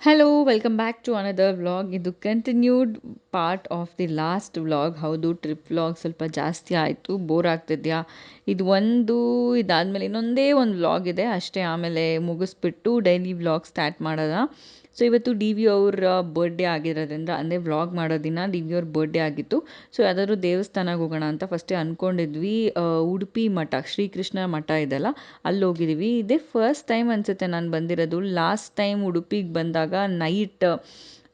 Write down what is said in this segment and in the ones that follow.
Hello welcome back to another vlog ಇದು continued part of the last vlog ಹೌದು trip vlog ಸ್ವಲ್ಪ ಜಾಸ್ತಿ ಆಯಿತು ಬೋರ್ ಆಗ್ತಿದ್ಯಾ? ಇದು ಒಂದು, ಇದಾದಮೇಲೆ ಇನ್ನೊಂದೇ ಒಂದು ವ್ಲಾಗ್ ಇದೆ. ಅಷ್ಟೇ, ಆಮೇಲೆ ಮುಗಿಸ್ಬಿಟ್ಟು ಡೈಲಿ ವ್ಲಾಗ್ ಸ್ಟಾರ್ಟ್ ಮಾಡೋದ? ಸೊ ಇವತ್ತು ಡಿ ವಿ ಅವ್ರ ಬರ್ಡೇ ಆಗಿರೋದ್ರಿಂದ ಅಂದರೆ ವ್ಲಾಗ್ ಮಾಡೋ ದಿನ ಡಿ ವಿ ಅವ್ರ ಬರ್ಡೇ ಆಗಿತ್ತು. ಸೊ ಯಾವ್ದಾದ್ರು ದೇವಸ್ಥಾನಕ್ಕೆ ಹೋಗೋಣ ಅಂತ ಫಸ್ಟೇ ಅಂದ್ಕೊಂಡಿದ್ವಿ ಉಡುಪಿ ಮಠ, ಶ್ರೀಕೃಷ್ಣ ಮಠ ಇದೆಲ್ಲ. ಅಲ್ಲಿ ಹೋಗಿದ್ದೀವಿ ಇದೇ ಫಸ್ಟ್ ಟೈಮ್ ಅನಿಸುತ್ತೆ ನಾನು ಬಂದಿರೋದು. ಲಾಸ್ಟ್ ಟೈಮ್ ಉಡುಪಿಗೆ ಬಂದಾಗ ನೈಟ್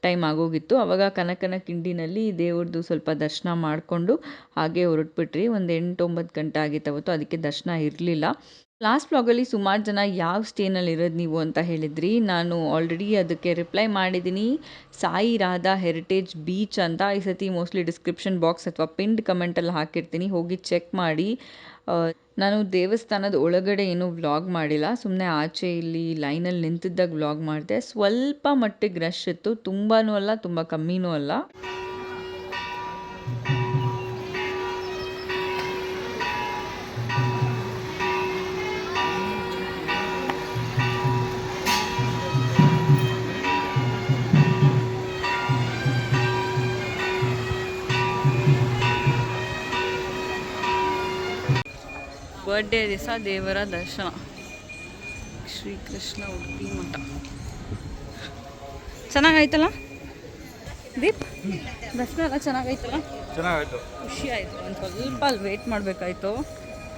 ಟೈಮ್ ಆಗೋಗಿತ್ತು. ಆವಾಗ ಕನಕನ ಕಿಂಡಿನಲ್ಲಿ ದೇವ್ರದ್ದು ಸ್ವಲ್ಪ ದರ್ಶನ ಮಾಡಿಕೊಂಡು ಹಾಗೆ ಹೊರಟ್ಬಿಟ್ರಿ. ಒಂದು ಎಂಟು ಒಂಬತ್ತು ಗಂಟೆ ಆಗಿತ್ತು ಅವತ್ತು. ಅದಕ್ಕೆ ದರ್ಶನ ಇರಲಿಲ್ಲ. ಲಾಸ್ಟ್ ಬ್ಲಾಗಲ್ಲಿ ಸುಮಾರು ಜನ ಯಾವ ಸ್ಟೇನಲ್ಲಿ ಇರೋದು ನೀವು ಅಂತ ಹೇಳಿದ್ರಿ. ನಾನು ಆಲ್ರೆಡಿ ಅದಕ್ಕೆ ರಿಪ್ಲೈ ಮಾಡಿದ್ದೀನಿ ಸಾಯಿ ರಾಧಾ ಹೆರಿಟೇಜ್ ಬೀಚ್ ಅಂತ ಈ ಸತಿ ಮೋಸ್ಟ್ಲಿ ಡಿಸ್ಕ್ರಿಪ್ಷನ್ ಬಾಕ್ಸ್ ಅಥವಾ ಪಿಂಡ್ ಕಮೆಂಟಲ್ಲಿ ಹಾಕಿರ್ತೀನಿ. ಹೋಗಿ ಚೆಕ್ ಮಾಡಿ. ನಾನು ದೇವಸ್ಥಾನದ ಒಳಗಡೆ ಏನೂ ವ್ಲಾಗ್ ಮಾಡಿಲ್ಲ. ಸುಮ್ಮನೆ ಆಚೆ ಇಲ್ಲಿ ಲೈನಲ್ಲಿ ನಿಂತಿದ್ದಾಗ ವ್ಲಾಗ್ ಮಾಡಿದೆ. ಸ್ವಲ್ಪ ಮಟ್ಟಿಗೆ ರಶ್ ಇತ್ತು. ತುಂಬಾ ಅಲ್ಲ, ತುಂಬ ಕಮ್ಮಿನೂ ಅಲ್ಲ. ಬರ್ಡೇ ದಿವಸ ದೇವರ ದರ್ಶನ. ಶ್ರೀಕೃಷ್ಣ ಉಡುಪಿ ಮಠ. ಚೆನ್ನಾಗಾಯ್ತಲ್ಲ? ದೀಪ್ ದರ್ಶನ ಎಲ್ಲ ಚೆನ್ನಾಗಾಯ್ತಲ್ಲ? ಚೆನ್ನಾಗಾಯ್ತು. ಖುಷಿ ಆಯಿತು. ಒಂದು ಸ್ವಲ್ಪ ಅಲ್ಲಿ ವೆಯ್ಟ್ ಮಾಡಬೇಕಾಯ್ತು.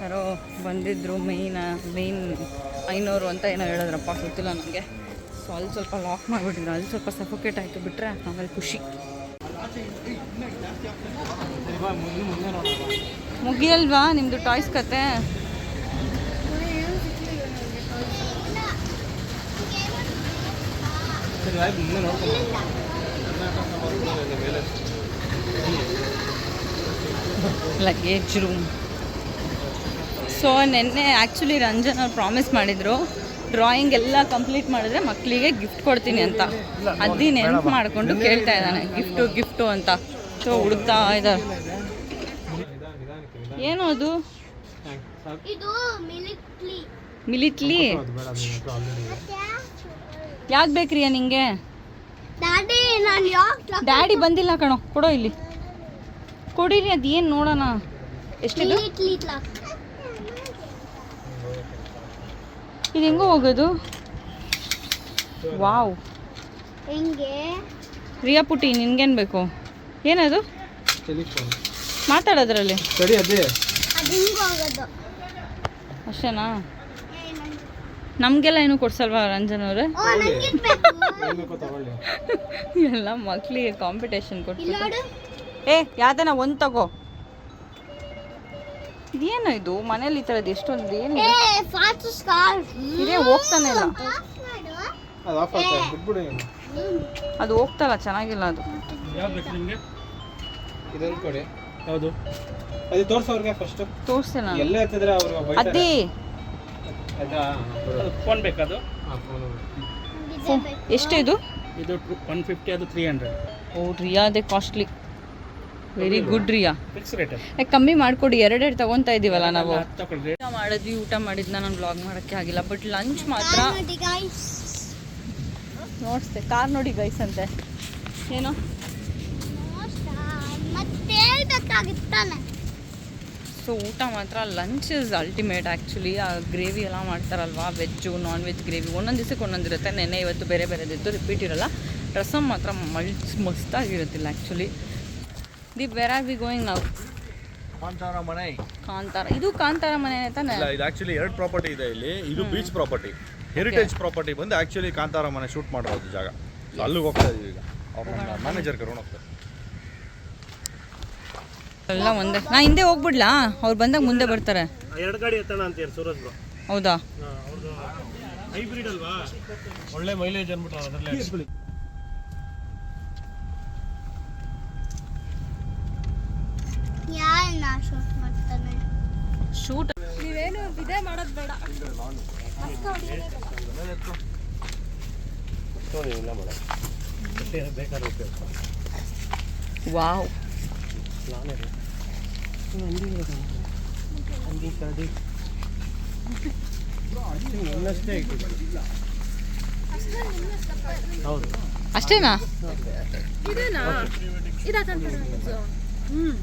ಯಾರೋ ಬಂದಿದ್ದರು ಮೇಯ್ನ ಮೇಯ್ನ್ ಐನೂರು ಅಂತ ಏನೋ ಹೇಳಿದ್ರಪ್ಪ ಗೊತ್ತಿಲ್ಲ ನನಗೆ ಸೊ ಅಲ್ಲಿ ಸ್ವಲ್ಪ ಲಾಕ್ ಮಾಡಿಬಿಟ್ಟಿದ್ರು. ಅಲ್ಲಿ ಸ್ವಲ್ಪ ಸಫೋಕೇಟ್ ಆಯಿತು. ಬಿಟ್ಟರೆ ಆಮೇಲೆ ಖುಷಿ. ಮುಗಿಯಲ್ವಾ ನಿಮ್ಮದು ಟಾಯ್ಸ್ ಕತೆ? ಮುಂದೆ ನೋಡ್ಕೊಂಡು ಲಗೇಜ್ ರೂಮ್ ಸೊ ನೆನ್ನೆ ಆ್ಯಕ್ಚುಲಿ ರಂಜನ್ ಅವ್ರು ಪ್ರಾಮಿಸ್ ಮಾಡಿದರು ಡ್ರಾಯಿಂಗ್ ಎಲ್ಲ ಕಂಪ್ಲೀಟ್ ಮಾಡಿದ್ರೆ ಮಕ್ಕಳಿಗೆ ಗಿಫ್ಟ್ ಕೊಡ್ತೀನಿ ಅಂತ. ಅದಿ ನೆನಪು ಮಾಡಿಕೊಂಡು ಕೇಳ್ತಾ ಇದ್ದಾನೆ ಗಿಫ್ಟು ಗಿಫ್ಟು ಅಂತ. ಸೊ ಹುಡುಕ್ತಾ ಇದ್ದಾರೆ. ಏನು ಅದು? ಮಿಲಿಟ್ಲಿ ಯಾವ್ದು ಬೇಕ್ರಿಯ ನಿಂಗೆ? ಡ್ಯಾಡಿ ನಾನು ಯಾಕೆ ಡ್ಯಾಡಿ ಬಂದಿಲ್ಲ ಕಣೋ ಕೊಡೋ ಇಲ್ಲಿ. ಕೊಡಿರಿ ಅದು ಏನು ನೋಡೋಣ? ಎಷ್ಟಿದು? ಇದು ಹೆಂಗೋ ಹೋಗೋದು? ವಾವ್. ಹೆಂಗೆ? ರಿಯಾ ಪುಟಿ ನಿನ್ಗೇನು ಬೇಕು? ಏನದು? ಟೆಲಿಫೋನ್ ಮಾತಾಡೋದ್ರಲ್ಲಿ. ಸರಿ ಅದೇ. ಅದು ಹಿಂಗೆ ಹೋಗೋದು. ಅಷ್ಟೇನಾ? ನಮಗೆಲ್ಲ ಏನು ಕೊಡ್ಸಲ್ವಾ ರಂಜನ್ ಅವ್ರೆ? ಓ ನಂಗೆ ಬೇಕು ಏನು ತಗೊಳ್ಳಿ ಎಲ್ಲ ಮಕ್ಕಳಿಗೆ ಕಾಂಪಿಟೇಷನ್ ಕೊಡ್ತೀನಿ ಕೊಟ್ಟು ಏ ಯಾವ್ದನ ಒಂದು ತಗೋ. ಇದೇನು ಇದು? ಮನೇಲಿ ಈ ಥರದ್ದು ಎಷ್ಟೊಂದು ಏನು ಏ ಫಾಸ್ಟ್ ಸ್ಕಾರ್ಫ್ ಇದೇ ಹೋಗ್ತಾನೆ ಇಲ್ಲ. ಅದು ಹೋಗ್ತಲ್ಲ ಚೆನ್ನಾಗಿಲ್ಲ ಅದು. ಯಾವ್ದು ಬೇಕು ನಿಮಗೆ? ಇದೊಂದು ಕೊಡಿ. ಯಾವುದು? ಅದು ತೋರ್ಸೋರ್ಗೆ ಫಸ್ಟ್ ಫೋನ್ ಬೇಕದು? ಎಷ್ಟು ಇದು? ಇದು ಒನ್ ಫಿಫ್ಟಿ ಅದು ತ್ರೀ ಹಂಡ್ರೆಡ್ ಓ ರಿಯಾ ಅದೇ costly very good Riya. Fix rate ಕಮ್ಮಿ ಮಾಡಿಕೊಡಿ ಎರಡೆರಡು ತಗೊತಾ ಇದೀವಲ್ಲ ನಾವು. ಊಟ ಮಾಡಿದ್ವಿ ಊಟ ಮಾಡಿದ್ನ ನಾನು ಬ್ಲಾಗ್ ಮಾಡೋಕ್ಕೆ ಆಗಿಲ್ಲ ಬಟ್ ಲಂಚ್ ಮಾತ್ರ ನೋಡಿ ನೋಡಿಸ್ದೆ ಕಾರ್ ನೋಡಿ ಗೈಸ್ ಅಂತೆ. ಏನೋ? ಸೊ ಊಟ ಮಾತ್ರ ಲಂಚ್ ಇಸ್ ಅಲ್ಟಿಮೇಟ್ ಆ್ಯಕ್ಚುಲಿ ಆ ಗ್ರೇವಿ ಎಲ್ಲ ಮಾಡ್ತಾರಲ್ವಾ? ವೆಜ್ಜು ನಾನ್ ವೆಜ್ ಗ್ರೇವಿ ಒಂದೊಂದು ದಿವಸಕ್ಕೆ ಒಂದೊಂದಿರುತ್ತೆ ನೆನೆ ಇವತ್ತು ಬೇರೆ ಬೇರೆದಿತ್ತು ರಿಪೀಟ್ ಇರೋಲ್ಲ. ರಸಮ್ ಮಾತ್ರ ಮಲ್ಸ್ ಮಸ್ತಾಗಿರುತ್ತಿಲ್ಲ actually the where are we going ನಾವು ಕಾಂತಾರ ಮನೆ. ಕಾಂತಾರ. ಇದು ಕಾಂತಾರ ಮನೆ ತಾನೆ? ಇಲ್ಲ ಇದು ಆಕ್ಚುಲಿ ಎರಡು ಪ್ರಾಪರ್ಟಿ ಇದೆ ಇಲ್ಲಿ. ಇದು ಬೀಚ್ ಪ್ರಾಪರ್ಟಿ ಹೆರಿಟೇಜ್ ಪ್ರಾಪರ್ಟಿ ಬಂದು ಆಕ್ಚುಲಿ ಕಾಂತಾರ ಮನೆ ಶೂಟ್ ಮಾಡಿರೋದು ಜಾಗ. ಅಲ್ಲಿಗೆ ಹೋಗ್ತಾ ಇದೀವಿ ಈಗ. ಅವ್ರ ಮ್ಯಾನೇಜರ್ ಕರ್ಕೊಂಡು ಹೋಗ್ತಾರೆ ಎಲ್ಲ ಒಂದೇ. ನಾ ಹಿಂದೆ ಹೋಗ್ಬಿಡ್ಲಾ? ಅವ್ರು ಬಂದಾಗ ಮುಂದೆ ಬರ್ತಾರೆ. ಎರಡು ಗಾಡಿ ಎತ್ತಣ ಅಂತೀರಿ ಸೂರಜ್ ಬ್ರೋ. ಹೌದಾ? ಹೈಬ್ರಿಡ್ ಅಲ್ವಾ? ಒಳ್ಳೆ ಮೈಲೇಜ್ ಅದರಲ್ಲೇ ಶೂಟ್ ನೀವೇನು ಇದೇ ಮಾಡೋದು ಬೇಡ. ಇಲ್ಲ ಮೇಡಮ್ ಬೇಕಾದ್ರೆ ವಾವ್. ಅಷ್ಟೇನಾ? ಇದೇನಾ? ಇದಾಕಂತ ಹ್ಮ್.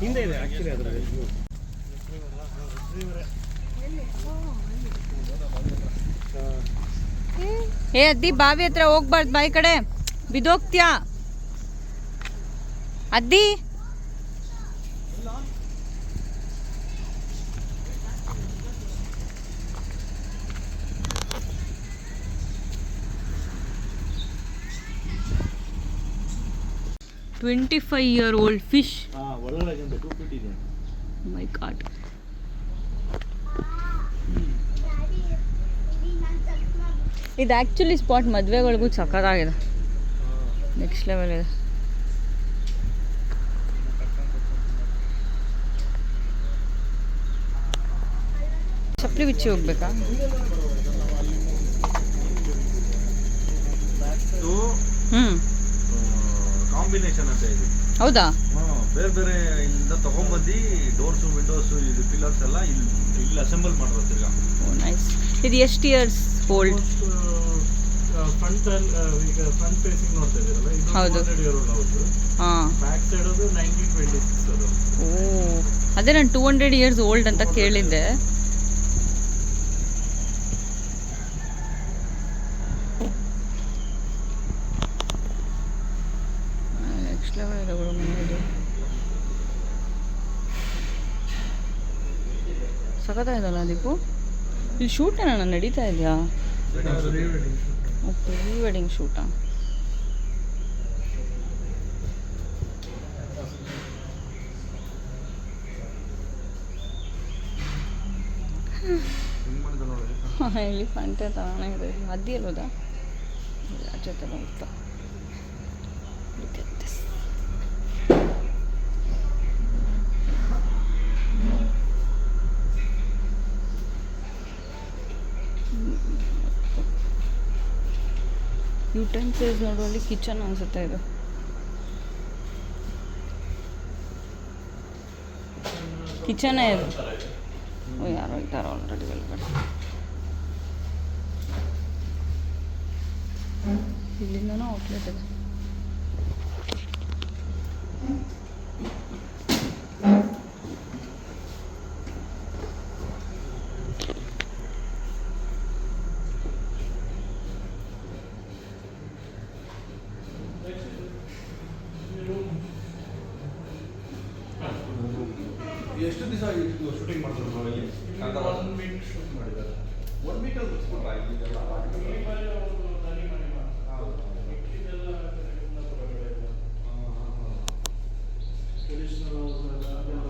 ಹಿಂದೆ ಇದೆ ಆಕ್ಚುಲಿ ಅದರಲ್ಲಿ. ಏ ಅದ್ದಿ ಬಾವಿ ಹತ್ರ ಹೋಗ್ಬಾರ್ದು ಬಾಯಿ ಕಡೆ. ಬಿದೋಗ್ತ್ಯಾ ಅದ್ದಿ? Twenty five year old fish my God ಇದು. ಆ್ಯಕ್ಚುಲಿ ಸ್ಪಾಟ್ ಮದುವೆಗಳಿಗೂ ಸಖತ್ತಾಗಿದೆ. ನೆಕ್ಸ್ಟ್ ಲೆವೆಲ್ ಇದೆ. ಚಪ್ಪಲಿ ಬಿಚ್ಚಿ ಹೋಗ್ಬೇಕಾ? ಹ್ಞೂ ಕಾಂಬಿನೇಷನ್ ಅಂತ ಇದೆ. ಹೌದಾ? ಬೇರೆ ಬೇರೆ ಇಲ್ಲಿಂದ ತಗೊಂಡ್ಬಂದು ಡೋರ್ಸು ವಿಂಡೋಸು ಇದು ಪಿಲ್ಲರ್ಸ್ ಎಲ್ಲ ಇಲ್ಲಿ ಇಲ್ಲಿ ಅಸೆಂಬಲ್ ಮಾಡಿರೋ ತಿರ್ಗಾ. ಓ ನೈಸ್ ಇದು ಎಷ್ಟು ಇಯರ್ಸ್ ಓಲ್ಡ್ ಫ್ರಂಟ್ ಈಗ ಫ್ರಂಟ್ ಫೇಸಿಂಗ್ ನೋಡ್ತಾ ಇದ್ದೀರಲ್ಲ ಇದು ಹೌದು. ಹಂಡ್ರೆಡ್ ಇಯರ್ ಓಲ್ಡ್ ಹೌದು ಹಾಂ. ಬ್ಯಾಕ್ ಸೈಡ್ ಅದು ನೈನ್ಟೀನ್ ಟ್ವೆಂಟಿ ಸಿಕ್ಸ್ ಅದು. ಓ ಅದೇ ನಾನು ಟೂ ಹಂಡ್ರೆಡ್ ಇಯರ್ಸ್ ಓಲ್ಡ್ ಅಂತ ಕೇಳಿದ್ದೆ ನೆಕ್ಸ್ಟ್ ಲೆವೆಲ್ ಇದೆ ಬಿಡು ಮನೆಯದು ಸಖತ್ತಾಗಿದಲ್ಲ ದೀಪು? ಇಲ್ಲಿ ಶೂಟ್ ನಾನು ನಡೀತಾ ಇದೆಯಾ? ಓಕೆ ಪ್ರೀ ವೆಡ್ಡಿಂಗ್ ಶೂಟಾ ಇಲ್ಲಿ ಫಂಟೆ ತಗೊಂಡಿದೆ ಅದ್ದಿ ಅಲ್ವದ ಜೊತೆ ಹೋಗ್ತಾ. ಯುಟೆನ್ಸಿಲ್ಸ್ ನೋಡುವಲ್ಲಿ ಕಿಚನ್ ಅನ್ಸುತ್ತೆ ಇದು. ಕಿಚನೇ ಇದು. ಓ, ಯಾರೋ ಇದ್ದಾರೆ ಆಲ್ರೆಡಿ ಒಳಗಡೆ ಇಲ್ಲಿಂದನೂ ಔಟ್ಲೆಟ್ ಇದೆ. ಎಷ್ಟು ದಿವಸ ಶೂಟಿಂಗ್ ಮಾಡ್ತಾರೆ ಇಲ್ಲಿ? ಒನ್ ವೀಕ್ ಶೂಟ್ ಮಾಡಿದ್ದಾರೆ. ಒನ್ ವೀಕಲ್ಲಿ ಮುಗಿಸ್ಬಿಟ್ರಾ ಇದೆಲ್ಲ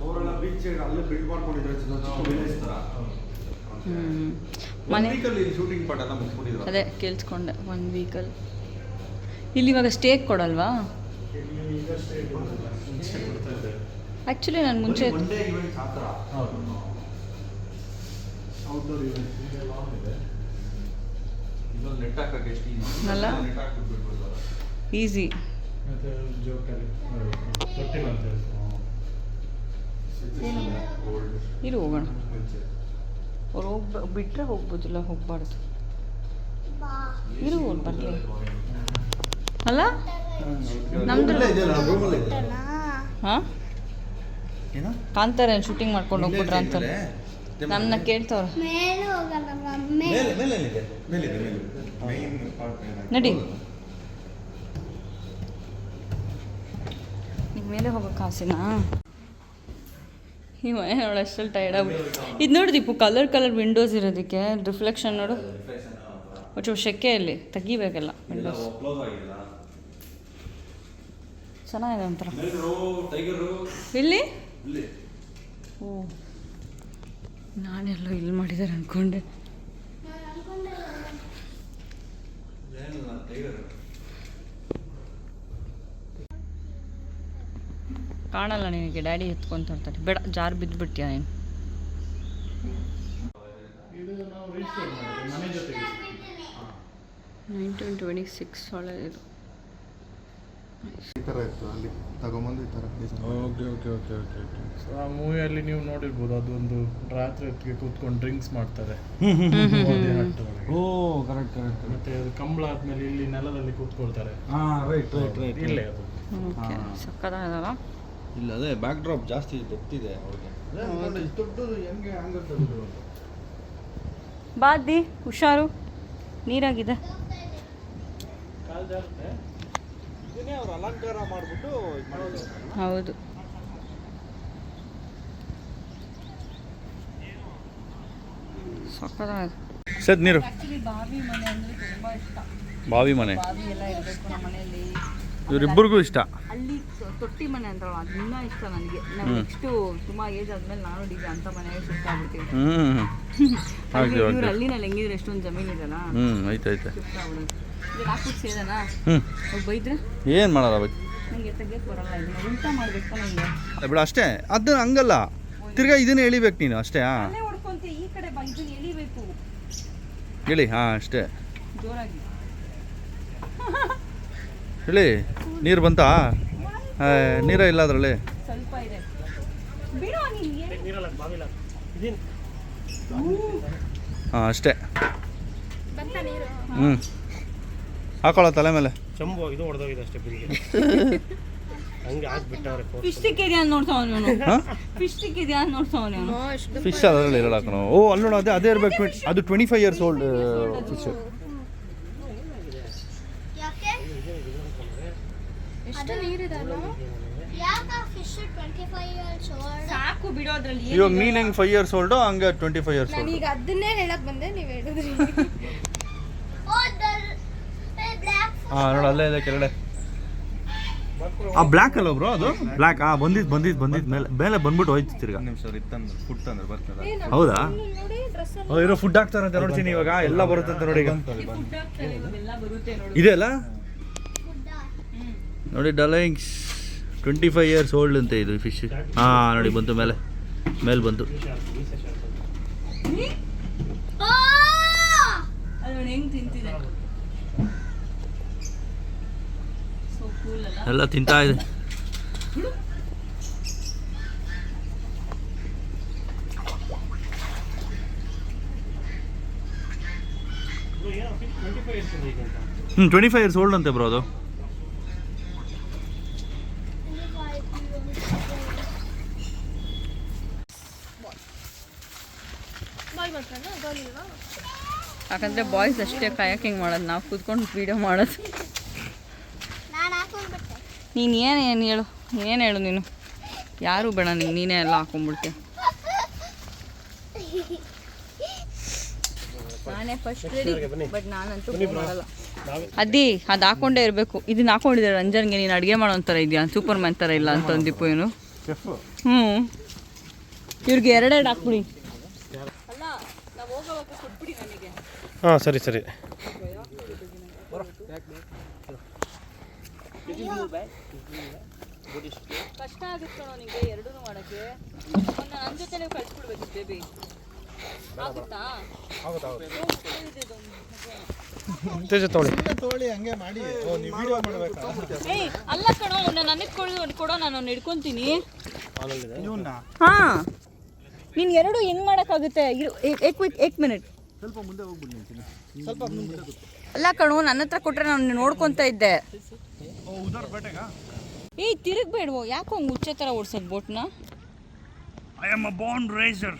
ಅವರೆಲ್ಲ ಬೀಚ್ ಸೈಡ್ ಅಲ್ಲೇ ಬಿಲ್ಡ್ ಮಾಡ್ಕೊಂಡಿದ್ದಾರೆ ವಿಲೇಜ್ ಥರ ಹ್ಞೂ ಒನ್ ಮನೆ ವೀಕಲ್ಲಿ ಶೂಟಿಂಗ್ ಪಾರ್ಟ್ ಎಲ್ಲ ಮುಗಿಸ್ಬಿಟ್ಟಿದ್ರು ಅದೇ ಕೇಳಿಸ್ಕೊಂಡೆ. ಒನ್ ವೀಕಲ್ಲಿ ಇಲ್ಲಿ ಇವಾಗ ಸ್ಟೇಕ್ ಕೊಡಲ್ವಾ? ಈಗ ಸ್ಟೇ ಕೊಡ್ತಿಲ್ಲ ಮುಂಚೆ ಕೊಡ್ತಾ ಇದ್ದಾರೆ. ಆ್ಯಕ್ಚುಲಿ ನಾನು ಮುಂಚೆ ಅಲ್ಲ? ಈಸಿ ಇರು ಹೋಗೋಣ. ಅವ್ರು ಹೋಗ್ಬ ಬಿಟ್ಟರೆ ಹೋಗ್ಬೋದಿಲ್ಲ ಹೋಗ್ಬಾರ್ದು. ಇರು ಅವ್ರು ಬರಲಿ. ಅಲ್ಲ? ನಮ್ದು ಹಾಂ? ಏನ? ಕಾಂತಾರೆ ಶೂಟಿಂಗ್ ಮಾಡ್ಕೊಂಡು ಹೋಗ್ಬಿಟ್ರ ಅಂತ. ನಮ್ಮನ್ನ ಕೇಳ್ತವ್ರ. ಮೇಲೆ ಹೋಗಲ್ಲ ಮೇಲೆ ಮೇಲೆ ಮೇಲೆ ಇದೆ ಮೇಲಿದೆ ಪಾರ್ಟ್ ನಡಿ. ನಿಮ್ ಮೇಲೆ ಹೋಗೋಕೆ ಆಸೆನಾ? ಈ ಮನೆ ನೋಡು ಅಷ್ಟಲ್ಲಿ ಟೈರ್ಡ್ ಆಗ್ಬಿಟ್ಟು ಇದು ನೋಡು ದೀಪು ಕಲರ್ ಕಲರ್ ವಿಂಡೋಸ್ ಇರೋದಕ್ಕೆ. ರಿಫ್ಲೆಕ್ಷನ್ ನೋಡು. ಒಟ್ಟು ಶೆಕೆಯಲ್ಲಿ ತೆಗಿಬೇಕಲ್ಲ ವಿಂಡೋಸ್ ಕ್ಲೋಸ್ ಆಗಿಲ್ಲ. ಚೆನ್ನಾಗಿದೆ ಒಂಥರ. ಇಲ್ಲಿ ಇಲ್ಲಿ? ಓ. ನಾನೆಲ್ಲೋ ಇಲ್ಲಿ ಮಾಡಿದ್ದಾರೆ ಅಂದ್ಕೊಂಡೆ ಕಾಣಲ್ಲ ನಿನಗೆ ಡ್ಯಾಡಿ ಎತ್ಕೊಂತ ಇರ್ತಾರೆ ಬೇಡ ಜಾರ್ ಬಿದ್ದುಬಿಟ್ಯಾ ನೀನು. ಇದು ನೈನ್ಟೀನ್ ಟ್ವೆಂಟಿ ಸಿಕ್ಸ್ ಒಳ್ಳೆಯದು ಈ ಥರ ಇತ್ತು ಅಲ್ಲಿ ತಗೊಂಬಂದು ಈ ಥರ okay okay okay okay okay so ಆ ಮೂವಿಯಲ್ಲಿ ನೀವು ನೋಡಿರ್ಬೋದು ಅದೊಂದು ರಾತ್ರಿ ಹೊತ್ತಿಗೆ ಕೂತ್ಕೊಂಡು ಡ್ರಿಂಕ್ಸ್ ಮಾಡ್ತಾರೆ. ಗೋಧಿ ಹಟ್ಟು ಒಳಗೆ. ಓ ಕರೆಕ್ಟ್ ಕರೆಕ್ಟ್ ಮತ್ತೆ ಅದು ಕಂಬಳ ಆದ್ಮೇಲೆ ಇಲ್ಲಿ ನೆಲದಲ್ಲಿ ಕೂತ್ಕೊಳ್ತಾರೆ. ಹಾಂ ರೈಟ್ ರೈಟ್ ರೈಟ್ ಇಲ್ಲೇ ಅದು. ಓಕೆ ಇಲ್ಲ ಅದೇ ಬ್ಯಾಕ್ ಡ್ರಾಪ್ ಜಾಸ್ತಿ ಗೊತ್ತಿದೆ ಅವ್ರಿಗೆ. ದೊಡ್ಡದು ಹೆಂಗೆ ಹಂಗೆ ಬಾದಿ ಹುಷಾರು. ನೀರಾಗಿದೆ. ಕಾಲ್ ಜಾರುತ್ತೆ. ಅಲಂಕಾರ ಮಾಡಿಬಿಟ್ಟು ಹೌದು. ಸದ್ ನೀರು. ಬಾವಿ ಮನೆ ಅಂದರೆ ಇಷ್ಟ. ಬಾವಿ ಮನೆ. ಬಾವಿ ಎಲ್ಲ ಇರಬೇಕು ನಮ್ಮ ಮನೆಯಲ್ಲಿ. ಇವರಿಬ್ಬರಿಗೂ ಇಷ್ಟ. ತೊಟ್ಟಿ ಮನೆ ಅದು ಇನ್ನೂ ಇಷ್ಟ ನನಗೆ. ನೆಕ್ಸ್ಟ್ ತುಂಬಾ ಏಜ್ ಆದ್ಮೇಲೆ ನಾನು ಡಿಜೆ ಅಂತ ಮನೆಗೆ ಶಿಫ್ಟ್ ಆಗ್ಬಿಡ್ತೀನಿ ಇವ್ರು ಹಳ್ಳಿನಲ್ಲಿ ಹೆಂಗಿದ್ರೆ ಎಷ್ಟೊಂದು ಜಮೀನ್ ಇದೆಲ್ಲ ಆಯ್ತು ಆಯ್ತು. ಶಿಫ್ಟ್ ಆಗ್ಬಿಡೋದು ಇದು ಹಾಕ್ಬಿಟ್ಟು ಸೇದನಾ ಬೈದ್ರೆ? ಏನು ಮಾಡಲ್ಲ ಬಗ್ಗೆ ನನಗೆ ತೆಗಿಯಕ್ಕೆ ಬರಲ್ಲ ಇದನ್ನ ಊಟ ಮಾಡ್ಬೇಕು ನನಗೆ ಬಿಡ ಅಷ್ಟೇ. ಅದು ಹಂಗಲ್ಲ. ತಿರ್ಗಾ ಇದನ್ನ ಎಳಿಬೇಕು ನೀನು ಅಷ್ಟೇ ಹಾಂ. ಈ ಕಡೆ ಇದನ್ನ ಎಳಿಬೇಕು. ಹೇಳಿ ಹಾ ಅಷ್ಟೇ. ಜೋರಾಗಿ. ಹೇಳಿ ನೀರು ಬಂತಾ? ನೀರ ಇಲ್ಲ ಅದರಲ್ಲಿ? ಸ್ವಲ್ಪ ಇದೆ. ಹಾಂ ಅಷ್ಟೇ. ಬಂತ ನೀರು? ಹ್ಞೂ ಹಾಕೊಳ್ಳೋ ತಲೆ ಮೇಲೆ. ಚಂಬು ಇದು ಹೊಡೆದೋಗಿದೆ ಅಷ್ಟೇ ಹಂಗೆ ಫಿಶ್ ಅದರಲ್ಲಿ ಇರಲ್ಲ ಕಣೋ. ಓ ಅಲ್ಲಿ ನೋಡು ಅದೇ ಅದೇ ಇರ್ಬೇಕು. ಅದು twenty five years old fish ಎಷ್ಟು ನೀರಿದಲ್ಲ ಸಾಕು ಬಿಡೋದ್ರಲ್ಲಿ ಇವಾಗ ಮೀನ್ ಹೆಂಗೆ ಫೈವ್ ಇಯರ್ಸ್ ಓಲ್ಡು ಹಂಗೆ ಟ್ವೆಂಟಿ ಫೈವ್ ಇಯರ್ಸ್ ಓಲ್ಡ್ ನಾನೀಗ ಅದನ್ನೇ ಹೇಳಕ್ ಬಂದೆ ನೀವು ಹೇಳಿದ್ರಿ. ಹಾಂ ನೋಡು ಅಲ್ಲೇ ಇದೆ ಕೆಳಗಡೆ. ಆ ಬ್ಲ್ಯಾಕ್ ಅಲ್ಲ ಬ್ರೋ ಅದು? ಬ್ಲ್ಯಾಕ್ ಆ ಬಂದಿದ್ ಬಂದಿದ್ ಬಂದಿದ್ ಮೇಲೆ ಮೇಲೆ ಬಂದ್ಬಿಟ್ಟು ಹೋಯ್ತು ತಿರ್ಗಾ. ನಿಮಿಷ ಇತ್ತಂದ್ರೆ ಫುಡ್ ತಂದ್ರೆ ಬರ್ತದೆ ಹೌದಾ? ನೋಡಿ ಡ್ರೆಸ್ ಓ ಇರೋ ಫುಡ್ ಹಾಕ್ತಾರಂತೆ ನೋಡ್ತೀನಿ ಇವಾಗ ಎಲ್ಲ ಬರುತ್ತೆ ನೋಡಿ ಈಗ. ಎಲ್ಲ ಬರುತ್ತೆ ನೋಡಿ. ಇದೆ ಅಲ್ಲ ನೋಡಿ ಡಲೈಂಗ್ಸ್. ಟ್ವೆಂಟಿ ಫೈವ್ ಇಯರ್ಸ್ ಓಲ್ಡ್ ಅಂತ ಇದು ಫಿಶ್ ಹಾಂ ನೋಡಿ ಬಂತು ಮೇಲೆ. ಮೇಲೆ ಬಂತು. ಅದು ನೋಡಿ ತಿಂತಿದೆ. ಸೊ ಕೂಲ್ ಅಲ್ಲ? ಎಲ್ಲ ತಿಂತಾ ಇದೆ. ಹ್ಞೂ ಟ್ವೆಂಟಿ ಫೈವ್ ಇಯರ್ಸ್ ಓಲ್ಡ್ ಅಂತೆ. ಬ್ರೋ ಅದು ಬಾಯ್ ಮಾತ್ರ ಬಾಯ್ ಇಲ್ವಾ ಯಾಕಂದ್ರೆ ಬಾಯ್ಸ್ ಅಷ್ಟೇ ಕಯಾಕಿಂಗ್ ಮಾಡೋದು ನಾವು ಕೂತ್ಕೊಂಡು ವೀಡಿಯೋ ಮಾಡೋದು. ನಾನು ಏನು ಏನು ಹೇಳು? ಏನು ಹೇಳು ನೀನು? ಯಾರು ಬೇಡ ನೀನು ನೀನೇ ಎಲ್ಲ ಹಾಕೊಂಡ್ಬಿಡ್ತೀಯ ನಾನೇ ಫಸ್ಟ್ ರೆಡಿ ಬಟ್ ನಾನಂತೂ ಮಾಡಲ್ಲ. ಅದಿ ಅದು ಹಾಕೊಂಡೇ ಇರಬೇಕು. ಇದನ್ನ ಹಾಕೊಂಡಿದ್ದಾರೆ ರಂಜನ್ಗೆ ನೀನು ಅಡುಗೆ ಮಾಡೋ ಥರ ಇದೆಯಾ? ಸೂಪರ್ ಮ್ಯಾನ್ ಥರ ಇಲ್ಲ ಅಂತ ಅಂದಿಪ್ಪು ಏನು? ಹ್ಞೂ ಇವ್ರಿಗೆ ಎರಡೆರಡು ಹಾಕ್ಬಿಡಿ ಅಲ್ಲ ನಾವು ಹೋಗೋವಾಗ ಕೊಟ್ಬಿಡಿ ನನಗೆ ಹಾಂ ಸರಿ ಸರಿ. ಕಷ್ಟ ಆಗುತ್ತೆ ಕಣೋ ನಿಂಗೆ ಎರಡೂ ಮಾಡೋಕ್ಕೆ. ನನ್ನ ಜೊತೆ ನೀವು ಕಳ್ಸ್ಬಿಡ್ಬೇಕು ಬೇಬಿ ಆಗುತ್ತಾ? ತೇಜ ತಗೊಳ್ಳಿ. ತೋಳಿ ಹಂಗೆ ಮಾಡಿ. ಓ ನೀವು ವಿಡಿಯೋ ಮಾಡಬೇಕಾ? ಏಯ್ ಅಲ್ಲ ಕಣೋ ಅವ್ನ ನನಗೆ ಕೊಡು ಕೊಡೋ ನಾನು ಹಿಡ್ಕೊಂತೀನಿ. ಹಾ. ನೀನು ಎರಡು ಹೆಂಗ್ ಮಾಡೋಕ್ಕಾಗುತ್ತೆ? ಏಕ್ ಮಿನಿಟ್ ಸ್ವಲ್ಪ ಮುಂದೆ ಹೋಗ್ಬಿಡಿ ಸ್ವಲ್ಪ ಮುಂದೆ ಅಲ್ಲ ಕಣೋ ನನ್ನ ಹತ್ರ ಕೊಟ್ರೆ ನಾನು ನೋಡ್ಕೊಂತ ಇದ್ದೆ. ಏಯ್ ತಿರುಗ್ಬೇಡ್ವೋ ಯಾಕೋ ಹಂಗೆ ಹುಚ್ಚ ಥರ ಓಡ್ಸೋದು ಬೋಟ್ನ? I am a bond racer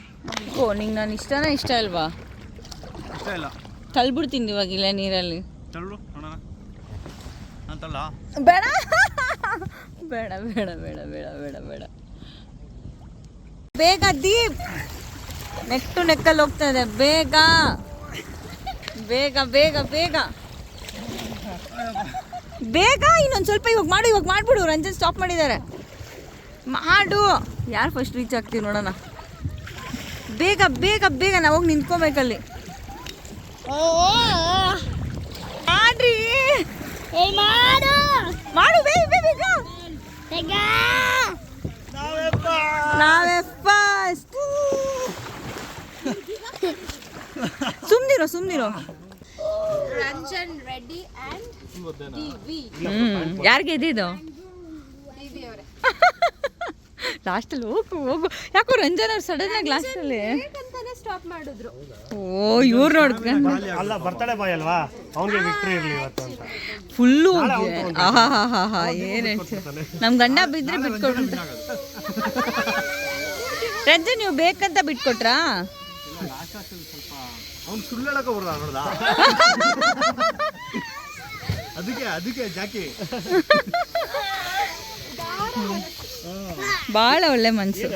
ಓ ನಿಂಗೆ ನಾನು ಇಷ್ಟನೇ ಇಷ್ಟ ಅಲ್ವಾ? ಇಷ್ಟ ಇಲ್ಲ. ತಳ್ಬಿಡ್ತೀನಿ ಇವಾಗ ಇಲ್ಲ ನೀರಲ್ಲಿ ತಳ್ಳು ಬೇಡ. ಬೇಡ ಬೇಡ ಬೇಡ ಬೇಡ ಬೇಡ ಬೇಡ. ಬೇಗ ದೀಪ್. ನೆಟ್ಟು ನೆಕ್ಕಲ್ಲಿ ಹೋಗ್ತಾ ಇದೆ. ಬೇಗ. ಬೇಗ ಬೇಗ ಬೇಗ. ಬೇಗ? ಇನ್ನೊಂದು ಸ್ವಲ್ಪ ಇವಾಗ ಮಾಡು ಇವಾಗ ಮಾಡ್ಬಿಡು. ರಂಜನ್ ಸ್ಟಾಪ್ ಮಾಡಿದ್ದಾರೆ. ಮಾಡು. ಯಾರು ಫಸ್ಟ್ ರೀಚ್ ಆಗ್ತೀವಿ ನೋಡೋಣ. ಬೇಗ ಬೇಗ ಬೇಗ ನಾವು ಹೋಗಿ ನಿಂತ್ಕೋಬೇಕಲ್ಲಿ ಮಾಡ್ರಿ. ಏ ಮಾಡು. ಮಾಡು ಬೇಗ ಬೇಗ ತೆಗ ನಾವೇ ಫಸ್ಟ್ ಸುಮ್ನಿರೋ ರಂಜನ್ ರೆಡ್ಡಿ ಹ್ಮ್. ಯಾರಿಗೆ ಇದಿದು ಲಾಸ್ಟಲ್ಲಿ ಹೋಗು ಹೋಗು. ಯಾಕೋ ರಂಜನ್ ಅವ್ರು ಸಡನ್ ಆಗಿ ಲಾಸ್ಟಲ್ಲಿ ಸ್ಟಾಪ್ ಮಾಡಿದ್ರು. ಓ ಇವ್ರು ನೋಡ್ಕೊಂಡು ಅಲ್ಲ ಬರ್ತಡೇ ಬಾಯ್ ಅಲ್ವಾ? ಅವನಿಗೆ ವಿಕ್ಟ್ರಿ ಇರಲಿ ಇವತ್ತು ಅಂತ. ಫುಲ್ಲು ಆಹಾ ಹಾ ಹಾ ಹಾ ಏನು ನಮ್ಮ ಗಂಡ ಬಿದ್ದರೆ ಬಿಟ್ಕೊಡು ರಂಜನ್ ನೀವು ಬೇಕಂತ ಬಿಟ್ಕೊಟ್ರಾ? ಸುಳ್ಳು ಹೇಳಕ ಬರಲ್ಲ ನೋಡ್ದ? ಅದಕ್ಕೆ ಅದಕ್ಕೆ ಜಾಕಿ. ಭಾಳ ಒಳ್ಳೆ ಮನಸ್ಸು